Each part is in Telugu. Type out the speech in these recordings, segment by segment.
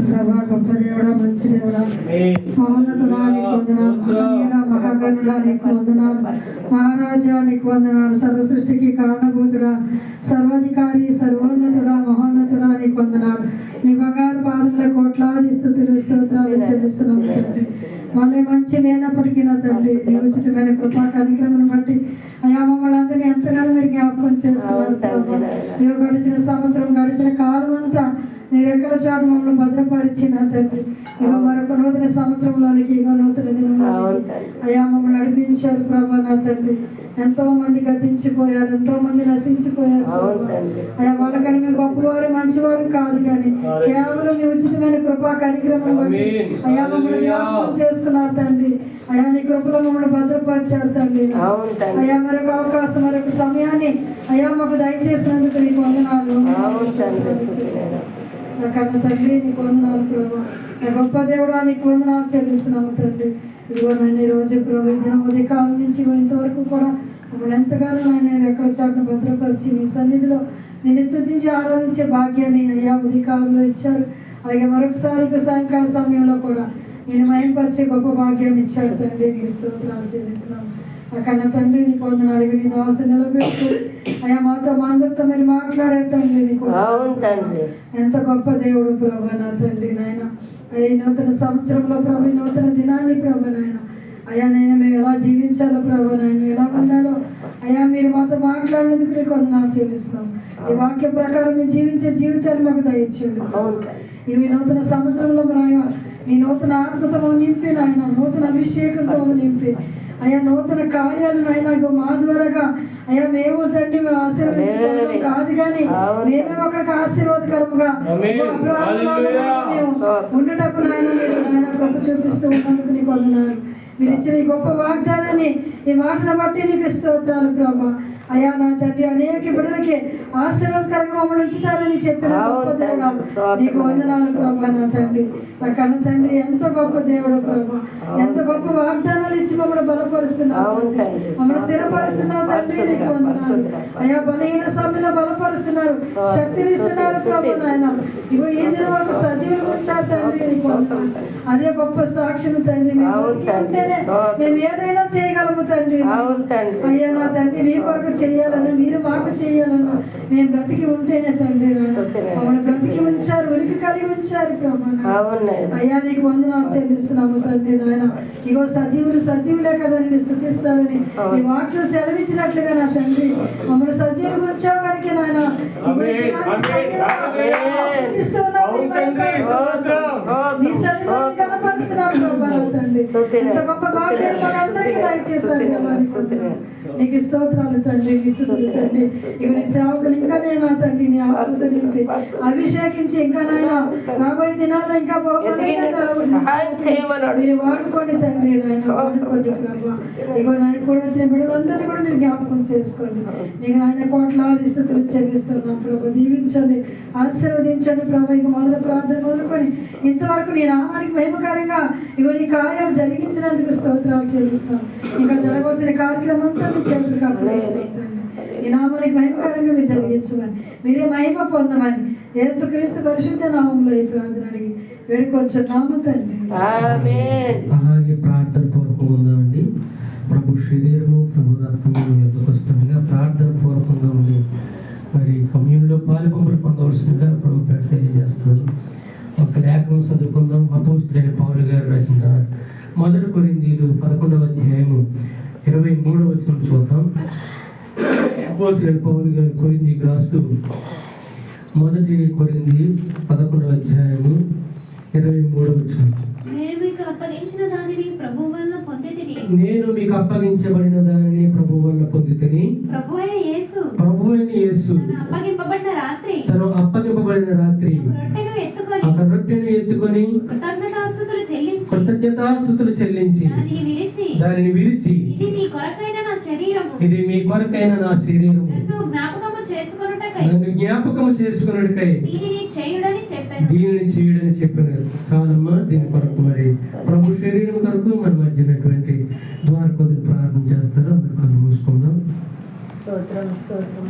ప్రభా గొప్ప దేవుడా మంచి దేవుడా మహోన్నతుడా నీకు వందనాలు మహాగణుడా నీకు వందనాలు మహారాజా నీకు వందనాలు సర్వ సృష్టికి కారణభూతుడా సర్వాధికారి సర్వోన్నతుడా మహోన్నతుడా నీకు వందనాలు నీ బంగారు పాదముల కోట్లాది స్థుతులు స్తోత్రాలు చెల్లిస్తున్నాం మళ్ళీ మంచి లేనప్పటికీ నా తండ్రి నీ ఉచితమైన కృపా కార్యక్రమం బట్టి అయా మమ్మల్ని అందరినీ ఎంతగానో మీరు జ్ఞాపకం చేస్తున్నారు ప్రభా. గడిచిన సంవత్సరం గడిచిన కాలం అంతా నీ రెక్కల చాటు మమ్మల్ని భద్రపరిచి నా తండ్రి. ఇక మరొక నూతన సంవత్సరంలోనికి ఇక నూతన దినంలోనికి అయా మమ్మల్ని నడిపించారు ప్రభా నా తండ్రి. ఎంతో మంది గతించిపోయారు ఎంతో మంది నశించిపోయారు ప్రభా. అయా వాళ్ళకని మేము గొప్పవారు మంచివారు కాదు కానీ కేవలం నీ ఉచితమైన కృపా కార్యక్రమం బట్టి అయా మమ్మల్ని జ్ఞాపకం చేసుకున్నారు తండ్రి. అయా నీ కృపలో మమ్మల్ని భద్రపరిచారు తండ్రి. అవును తండ్రి. అయా మరొక అవకాశం మరొక సమయాన్ని అయా మాకు దయచేసినందుకు నీకు వందనాలు. నా కన్న తండ్రి నీకు వందనాలు ప్రభు. నా గొప్ప దేవుడా నీకు వందనాలు చెల్లిస్తున్నాము తండ్రి. ఇదిగో నన్ను రోజు ప్రభు ఈ ఉదయకాలం నుంచి ఇంతవరకు కూడా మమ్మల్ని ఎంతగానో ఆయన ఎక్కడ చాటును భద్రపరిచి నీ సన్నిధిలో నేను స్థుతించి ఆరాధించే భాగ్యాన్ని అయ్యా ఉదయకాలంలో ఇచ్చారు. అలాగే మరొకసారి సాయంకాల సమయంలో కూడా నేను మయంపరిచే గొప్ప భాగ్యాన్ని ఇచ్చారు తండ్రి. నీ స్తోత్రాలు చెల్లిస్తున్నాము. కన్న తండ్రి నీకు వందనాలు ఇవి నీ దాస నిలబెట్టు అయ్యా మాతో మా అందరితో మీరు మాట్లాడారు తండ్రి నీకు తండ్రి. ఎంత గొప్ప దేవుడు ప్రభు నా తండ్రి నాయన. ఈ నూతన సంవత్సరంలో ప్రభు నూతన దినాన్ని ప్రభు నాయన అయ్యా నేను మేము ఎలా జీవించాలో ప్రభు నాయన ఎలా ఉండాలో అయ్యా మీరు మాతో మాట్లాడినందుకు నీకు వందనాలు చెల్లిస్తున్నాం. ఈ వాక్య ప్రకారం మేము జీవించే జీవితాలు మాకు దయచేయండి ఇవి నూతన సంవత్సరంలో నాయ నీ నూతన ఆత్మతో నింపి నాయన నూతన అభిషేకంతో నింపి. అయ్యా నూతన కార్యాలు నాయన ఇగో మా ద్వారాగా అయ్యా మేము తండ్రి మేము ఆశీర్వదించుకోవడం కాదు కానీ మేమే ఒకరికి ఆశీర్వాదకరముగా ఉండటకు నాయన మీరు నాయన కృప చూపిస్తూ ఉన్నందుకు నీకు వందనాలు. మీరు ఇచ్చిన ఈ గొప్ప వాగ్దానాన్ని ఈ మాటను బట్టి నీకు స్తోత్రాలు ప్రభా. అయ్యా నా తండ్రి అనేక బిడ్డలకి ఆశీర్వాదకరంగా మమ్మల్ని ఉంచుతారని చెప్పిన గొప్ప దేవుడా. నీకు వందనాలు ప్రభా నా తండ్రి. నా కన్న తండ్రి ఎంత గొప్ప దేవుడు ప్రభా. ఎంత గొప్ప వాగ్దానాలు ఇచ్చి మమ్మల్ని బలపరుస్తున్నావు. మమ్మల్ని స్థిరపరుస్తున్నావు తండ్రి నీకు వందనాలు. అయ్యా బలహీన సమయంలో బలపరుస్తున్నారు. శక్తిని ఇస్తున్నారు ప్రభు నాయన. ఇగో ఈ దినం వరకు సజీవులు ఉంచారు తండ్రి నీకు వందనాలు. అదే గొప్ప సాక్ష్యం తండ్రి మేము మేము ఏదైనా చేయగలము తండ్రి. అవును తండ్రి. అయ్యా నా తండ్రి మీ కొరకు చేయాలన్నా మీరు మాకు చేయాలన్నా మేము బ్రతికి ఉంటేనే తండ్రి. మమ్మల్ని బ్రతికి ఉంచారు ఉనికి కలిగి ఉంచారు. అయ్యా నీకు వందనాలు చెల్లిస్తున్నాము తండ్రి నాయన. ఇగో సజీవులు సజీవులే కదా నేను స్థుతిస్తానని నీ వాక్యం సెలవిచ్చినట్లుగా నా తండ్రి. మమ్మల్ని సజీవులు ఉంచావు కనుక నాయన. ఇగో ఈ దినాన్ని సజీవులుగా స్థుతిస్తూ ఉన్నాం, నీ మహిమపరుస్తున్నాం. నీ తండ్రి ఇంత గొప్ప భాగ్యం మనందరికీ దయచేశారు నీకు స్తోత్రాలు తండ్రి నీ స్తుతులు తండ్రి. నీ సేవకులు ఇంకా నేను తండ్రి నీ నింపి అభిషేకించి ఇంకా నాయన రాబోయే దినాల్లో ఇంకా మీరు వాడుకోండి తండ్రి వాడుకోండి ఇగో నాయన కూడా వచ్చిన బిడ్డలందరినీ కూడా మీరు జ్ఞాపకం చేసుకోండి. నీకు నాయన కోట్లాది స్థితులు చెల్లిస్తున్నాం ప్రభు. దీవించండి ఆశీర్వదించండి ప్రభు. ఇక మొదటి ప్రార్థన మొదలుకొని ఇంతవరకు నీ నామానికి మహిమకరంగా ఇగో నీ కార్యాలు జరిగించినందుకు స్తోత్రాలు చెల్లిస్తాం. ఇంకా జరగవలసిన కార్యక్రమం అంతా మీ చేతులకు అప్పగిస్తున్నాం తండ్రి. ఈ నామానికి మహిమకరంగా మీరు జరిగించమని మీరే మహిమ పొందమని యేసుక్రీస్తు పరిశుద్ధ నామంలో ఈ ప్రార్థన అడిగి వేడుకొచ్చు నామ తండ్రి. ఆమేన్. అలాగే ప్రార్థన పూర్వకంగా ఉందామండి ప్రభు శరీరము ప్రభు రక్తము ఎందుకు వస్తుండగా ప్రార్థన పూర్వకంగా ఉండి మరి సమయంలో పాల్గొమలు పొందవలసిందిగా ప్రభు పేట తెలియజేస్తున్నాను ఒక లేఖనం చదువుకుందాం. అపోస్తులైన పౌరు గారు రచించిన మొదటి కొరిందీలు పదకొండవ అధ్యాయము ఇరవై మూడవ వచనం చూద్దాం. అపోస్తులైన పౌరు గారు కొరింది రాస్తూ మొదటి కొరింది పదకొండవ అధ్యాయము ఇరవై మూడవ వచనం. నేను మీకు అప్పగించిన దానిని ప్రభు వల్ల పొందితిని. నేను మీకు అప్పగించబడిన దానిని ప్రభు వల్ల పొందితని. ప్రభు దానిని విరిచి ఇది మీ కొరకైన నా శరీరము. ఇది మీ కొరకైన నా శరీరము. నన్ను జ్ఞాపకము చేసుకొనుటకై. నన్ను దీనిని చేయుడని చెప్పాను. దీనిని చేయడని చెప్పినారు చాలమ్మా దీని కొరకు మరి ప్రభు శరీరం కొరకు మన మధ్యనటువంటి ద్వారకొద్ది ప్రార్థన చేస్తారు? అందరు కళ్ళు మూసుకుందాం. స్తోత్రం స్తోత్రం.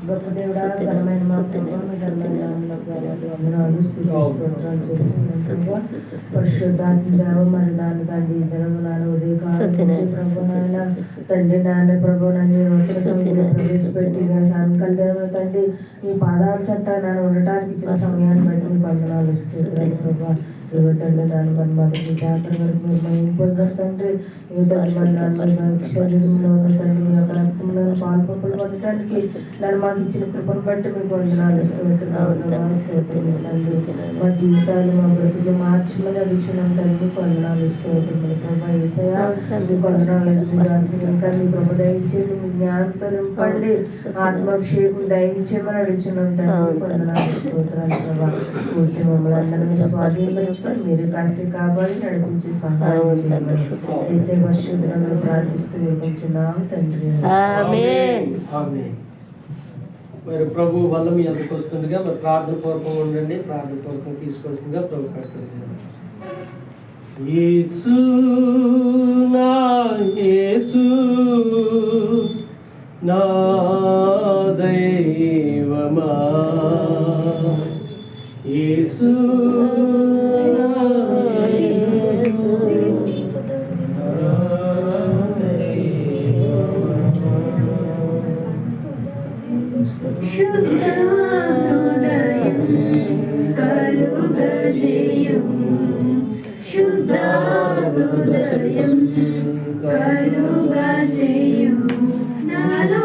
నాయనా, పరిశుద్ధుడా. హల్లెలూయా గొప్ప దేవుడా ఘనమైన మా ప్రభు, మీ ఘనమైన నామమునకు వేలాది వందనాలు, స్తుతి స్తోత్రాలు చెల్లిస్తున్నాం ప్రభు. పరిశుద్ధాత్మ దేవ మరి నాన్న తండ్రి ఈ దినములను ఉదయకాలం నుంచి ప్రభు నాయన తండ్రి నాన్న ప్రభు నాయన నూతన సంవత్సరం ప్రవేశపెట్టి నా సాయంకాల దినమున తండ్రి మీ పాదాల చెత్త నన్ను ఉండటానికి ఇచ్చిన సమయాన్ని బట్టి మీ వందనాలు స్తోత్రాలు ప్రభు ఇదిగో తండ్రి నాన్న మన మొదటి జాతర వరకు మీరు మహిమ పొందారు తండ్రి ఇదిగో తండ్రి మన నాన్న మన శరీరంలో ఉన్న తండ్రి మీ యొక్క రక్తంలో పాల్పొప్పులు పొందడానికి నన్ను మాకు ఇచ్చిన కృపను బట్టి మీకు వందనాలు మా జీవితాలు మా బ్రతుకు మార్చమని అడుగుతున్నాం తండ్రి. వందనాలు మీకు వందనాలు కృప దయచేయండి మీ జ్ఞానంతో నింపండి. ఆత్మాభిషేకం దయచేయమని అడుగుతున్నాం తండ్రి. వందనాలు స్తోత్రాలు ప్రభా. పూర్తి మమ్మల్ని అందరినీ స్వాధీనపరచుకొని మీరు కాసి కాబట్టి నడిపించే సహాయం చేయమని ఏసే వర్షుద్ధులను ప్రార్థిస్తూ వేడుకుంటున్నాం తండ్రి. ఆమేన్. ఆమేన్. మరి ప్రభు వల్ల మీ అందరికి వస్తుందిగా. మరి ప్రార్థన పూర్వకం ఉండండి. ప్రార్థన పూర్వకం తీసుకోవాల్సిందిగా ప్రభు పెట్టుకుంటున్నాను హృదయం కలుగజేయుము నాలో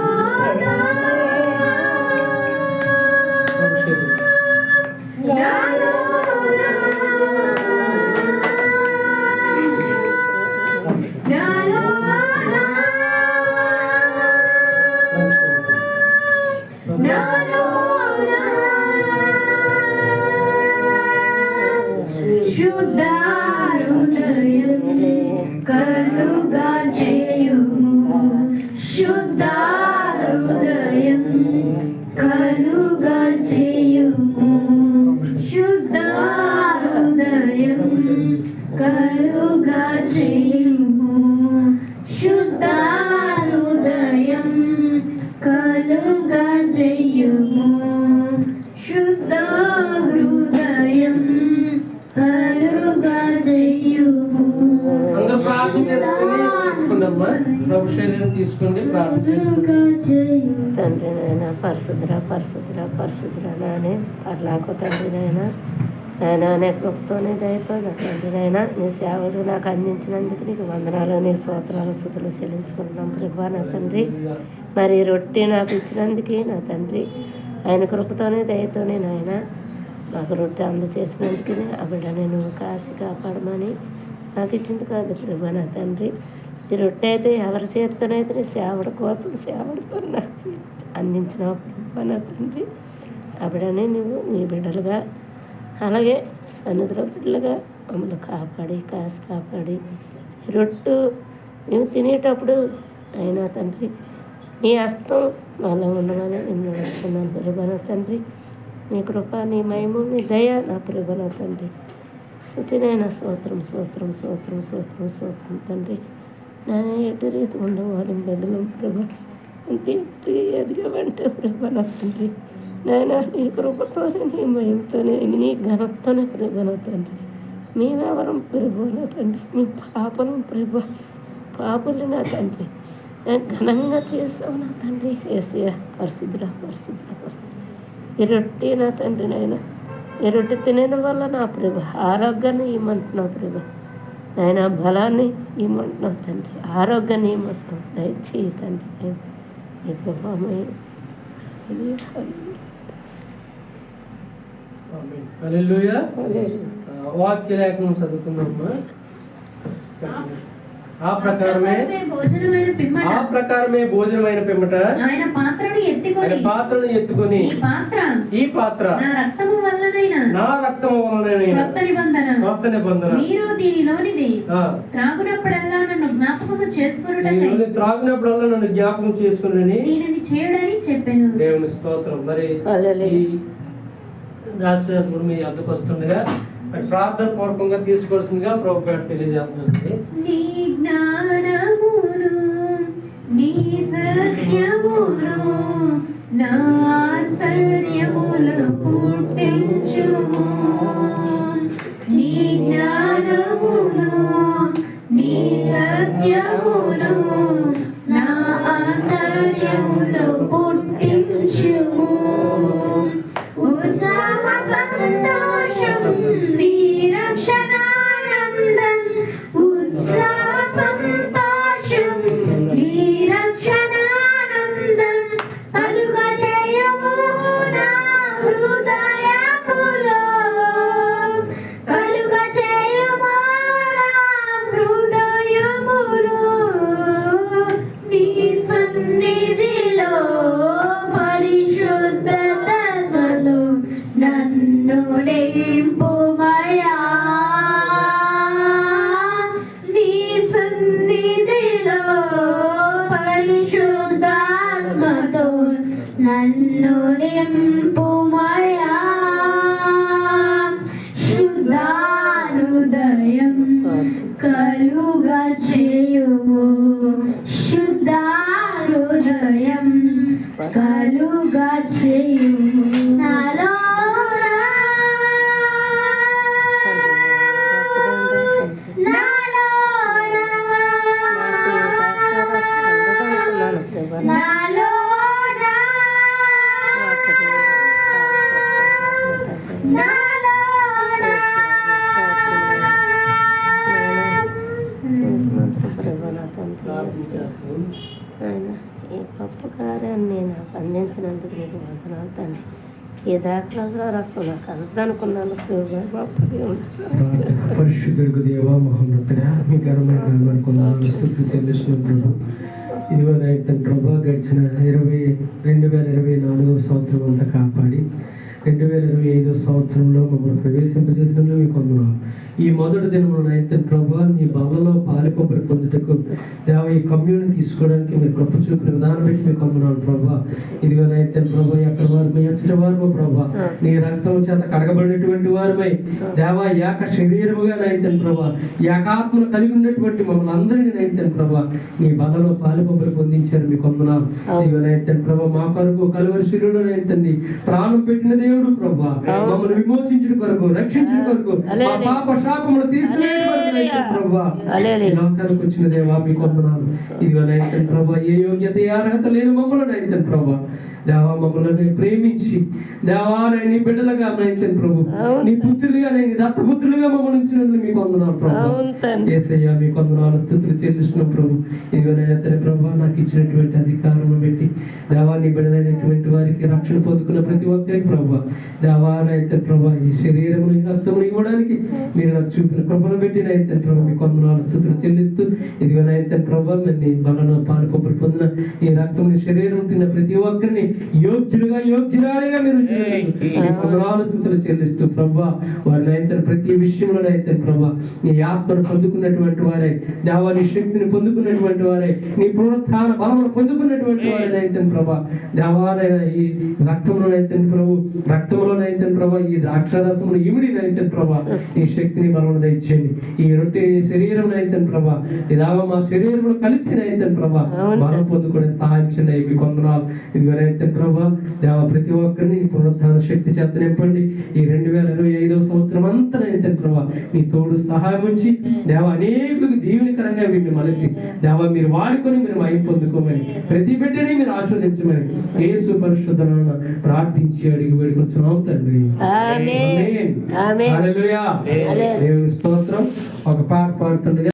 తీసుకున్నమ్మా ప్రభు శరీరం తీసుకోండి తండ్రి నాయన పరిశుద్ర పరిశుద్ర పరిశుద్ర నానే పర్లాకు తండ్రి నాయన నాయన నీ కృపతోనే దయతో నా తండ్రి నాయన నీ సేవలు నాకు అందించినందుకు నీకు వందనాలు నీ స్తోత్రాలు శుతులు చెల్లించుకుంటున్నాం ప్రభా నా తండ్రి. మరి రొట్టె నాకు ఇచ్చినందుకే నా తండ్రి. ఆయన కృపతోనే దయతోనే నాయన మాకు రొట్టె అందచేసినందుకనే ఆ బిడ్డ నేను కాసి కాపాడమని నాకు ఇచ్చింది కాదు ప్రభా నా తండ్రి. ఈ రొట్టె అయితే ఎవరి చేత్తోనైతే సేవడ సేవల కోసం సేవలతో నాకు అందించిన నా తండ్రి. అప్పుడనే నువ్వు నీ బిడ్డలుగా అలాగే సన్నిధిలో బిడ్డలుగా మమ్మల్ని కాపాడి కాసి కాపాడి రొట్టు నువ్వు తినేటప్పుడు అయినా తండ్రి నీ హస్తం మాలో ఉండమని నిన్ను నడుచున్నాను పిలువన తండ్రి. నీ కృప నీ మయము నీ దయ నా పిలువన తండ్రి. స్థుతినైనా సూత్రం సూత్రం సూత్రం సూత్రం సూత్రం తండ్రి. నేను ఎటు రీతి ఉండవాలి బిడ్డలు ప్రభ అంతే ఎదిగవంటే ప్రభ నా తండ్రి. నాయన నీ కృపతోనే నీ భయంతోనే నీ ఘనతోనే ప్రభ నా తండ్రి. మేమెవరం ప్రభు నా తండ్రి. మీ పాపలం ప్రభ పాపలు నా తండ్రి. నేను ఘనంగా చేసావు నా తండ్రి. ఏసయ పరిశుద్ధ పరిశుద్ధ పరిశుద్ధ ఈ రొట్టె నా తండ్రి నాయన. ఈ రొట్టె తినడం వల్ల నా ప్రభ ఆరోగ్యాన్ని ఇమ్మంటున్నావు ప్రభ నాయన బలాన్ని ఇమ్మంటున్నావు తండ్రి. ఆరోగ్యాన్ని ఇమ్మంటున్నావు. దయచేయి తండ్రి. నీ వాక్య లేఖనం చదువుకుందామా? ఆ ప్రకారమే ఆ ప్రకారమే భోజనమైన పిమ్మట. ఆయన పాత్రను ఎత్తుకొని పాత్రను ఎత్తుకొని ఈ పాత్ర ఈ పాత్ర నా రక్తము వల్లనైనా నా రక్తము వలన కొత్త నిబంధన. కొత్త నిబంధన. మీరు దీనిలోనిది త్రాగునప్పుడల్లా నన్ను జ్ఞాపకము చేసుకున్నటకై నేను త్రాగినప్పుడల్లా నన్ను జ్ఞాపకం చేసుకుని దీనిని చేయడని చెప్పాను. దేవుని స్తోత్రం. మరి హల్లెలూయా. ఈ ద్రాక్షరసం మీ అద్దకు వస్తుండగా మరి ప్రార్థన పూర్వకంగా తీసుకోవాల్సిందిగా ప్రభుపేట తెలియజేస్తుంది నీ జ్ఞానమును నీ సత్యమును నా ఆంతర్యములు పుట్టించుము నీ జ్ఞానమును నీ సత్యమును వందనాలు తండ్రి ఈ దాఖలాసుల రసం నాకు పరిశుద్ధుడికి దేవా మహోన్నతుడా మీ ఘనమైన స్థుతి చెల్లిస్తున్నప్పుడు ఇదిగో రైతు ప్రభా గడిచిన ఇరవై రెండు వేల ఇరవై నాలుగవ సంవత్సరం అంతా కాపాడి రెండు వేల ఇరవై ఐదో సంవత్సరంలో మమ్మల్ని ప్రవేశింపజేసినందుకు మీకు వందనాలు. ఈ మొదటి దినమున నైతే ప్రభా నీ బలలో పాలిపొబ్బరి పొందుటకు దేవ ఈ కమ్యూనిటీ తీసుకోవడానికి మీరు గొప్ప చూపిన విధానం పెట్టి మీకు వందనాలు ప్రభా. ఇదిగో నైతే ప్రభా ఎక్కడ వారు ఎచ్చటి వారు ప్రభా నీ రక్తం చేత కడగబడినటువంటి వారమై దేవా ఏక శరీరముగా నైతే ప్రభా ఏకాత్మను కలిగి ఉన్నటువంటి మమ్మల్ని అందరినీ నైతే ప్రభా నీ బలలో పాలిపొబ్బరి పొందించారు మీకు వందనాలు. ఇదిగో నైతే ప్రభా మా కొరకు కలువరి శిరుడు నైతండి ప్రాణం పెట్టిన దేవుడు ప్రభా. మమ్మల్ని విమోచించుట కొరకు రక్షించుట కొరకు. మా పాప శాపములు నైతే ప్రభా. ఈ లోకానికి వచ్చిన దేవా మీకు వందనాలు ఇదిగో నైతే ప్రభా ఏ యోగ్యత ఏ అర్హత లేని మమ్మల్ని నైతే ప్రభా. దేవా మమ్మల్ని ప్రేమించి దేవా నీ బిడ్డలుగా నైతే ప్రభు. నీ పుత్రులుగా నేను దత్తపుత్రులుగా మమ్మల్ని ఉంచినందుకు మీకు వందనాలు ప్రభా. ఏసయ్య మీ కొందనాలు స్థుతులు చెల్లిస్తున్నాం ప్రభు. ఇదిగో నేను ప్రభా నాకు ఇచ్చినటువంటి అధికారం పెట్టి దేవాన్ని బిడ్డలైనటువంటి వారికి రక్షణ పొందుకున్న ప్రతి ఒక్కరికి ప్రభా. దేవానైతే ప్రభా ఈ శరీరము రక్తమును ఇవ్వడానికి మీరు నాకు చూపిన కృపను పెట్టి నైతే ప్రభు మీ కొందనాలు స్థుతులు చెల్లిస్తూ ఇదిగో నైతే ప్రభా మరి బలను పాలు పప్పులు పొందిన ఈ రక్తం శరీరం తిన్న ప్రతి ఒక్కరిని యోగ్యులుగా యోగ్యురాలిగా మీరు స్థుతులు చెల్లిస్తూ ప్రభా వారిని అయితే ప్రతి విషయంలో అయితే ప్రభా నీ ఆత్మను పొందుకున్నటువంటి వారే దేవాని శక్తిని పొందుకున్నటువంటి వారే నీ పునరుత్థాన బలమును పొందుకున్నటువంటి వారే అయితే ప్రభా దేవాలైన ఈ రక్తంలో అయితే ప్రభు రక్తంలో అయితే ప్రభా ఈ ద్రాక్షరసమును ఇమిడి అయితే ప్రభా ఈ శక్తిని బలమును దయచేయండి. ఈ రొట్టె శరీరం అయితే ప్రభా ఇదావ మా శరీరమును కలిసి అయితే ప్రభా బలం పొందుకునే సహాయం చేయండి. మీ కొందనాలు ఇదిగో అయితే ప్రభా దేవ ప్రతి ఒక్కరిని ఈ పునరుత్థాన శక్తి చేత నింపండి. ఈ రెండు వేల ఇరవై ఐదవ సంవత్సరం అంతా అయితే ప్రభా మీ తోడు సహాయం ఉంచి దేవ అనేకులకు దీవెనకరంగా వీరిని మలచి దేవ మీరు వాడుకొని మీరు మయం పొందుకోమని ప్రతి బిడ్డని మీరు ఆస్వాదించమని యేసు పరిశుద్ధన ప్రార్థించి అడిగి వేడుకొచ్చున్నాం తండ్రి. దేవుని స్తోత్రం. ఒక పాట పాడుతుండగా